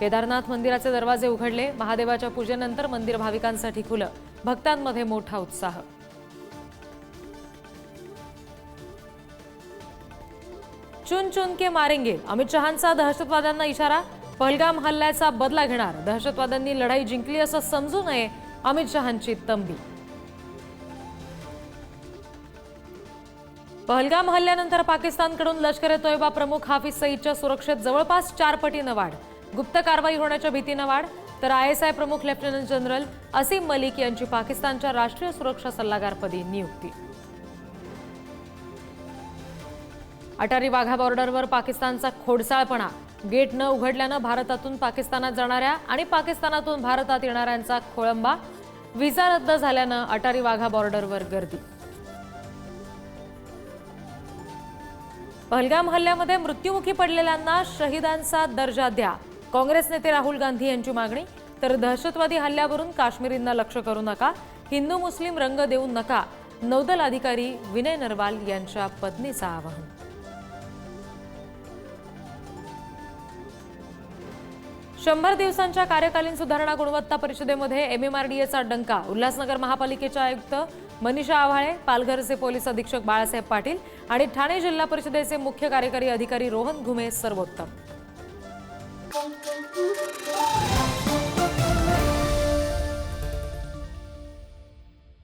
केदारनाथ मंदिराचे दरवाजे उघडले. महादेवाच्या पूजेनंतर मंदिर भाविकांसाठी खुलं. भक्तांमध्ये मोठा उत्साह. चुन चुन के मारेंगे. अमित शहांचा दहशतवाद्यांना इशारा. पहलगाम हल्ल्याचा बदला घेणार. दहशतवाद्यांनी लढाई जिंकली असं समजू नये अमित शहांची तंबी. पहलगाम हल्ल्यानंतर पाकिस्तानकडून लष्कर ए तोयबा प्रमुख हाफिज सईदच्या सुरक्षेत जवळपास चार पटीनं वाढ. गुप्त कारवाई होण्याच्या भीतीनं वाढ तर आय एस आय प्रमुख लेफ्टनंट जनरल असीम मलिक यांची पाकिस्तानच्या राष्ट्रीय सुरक्षा सल्लागारपदी नियुक्ती. अटारी वाघा बॉर्डरवर पाकिस्तानचा खोडसाळपणा. गेट न उघडल्यानं भारतातून पाकिस्तानात जाणाऱ्या आणि पाकिस्तानातून भारतात येणाऱ्यांचा खोळंबा व्हिसा रद्द झाल्यानं अटारी वाघा बॉर्डरवर गर्दी. पहलगाम हल्ल्यामध्ये मृत्युमुखी पडलेल्यांना शहीदांचा दर्जा द्या. काँग्रेस नेते राहुल गांधी यांची मागणी तर दहशतवादी हल्ल्यावरून काश्मीरींना लक्ष करू नका हिंदू मुस्लिम रंग देऊ नका नौदल अधिकारी विनय नरवाल यांच्या पत्नीचं आवाहन. शंभर दिवसांच्या कार्यकालीन सुधारणा गुणवत्ता परिषदेमध्ये एमएमआरडीएचा डंका उल्हासनगर महापालिकेच्या आयुक्त मनीषा आव्हाळे पालघरचे पोलीस अधीक्षक बाळासाहेब पाटील आणि ठाणे जिल्हा परिषदेचे मुख्य कार्यकारी अधिकारी रोहन घुमे सर्वोत्तम. bom, bom, bom, bom.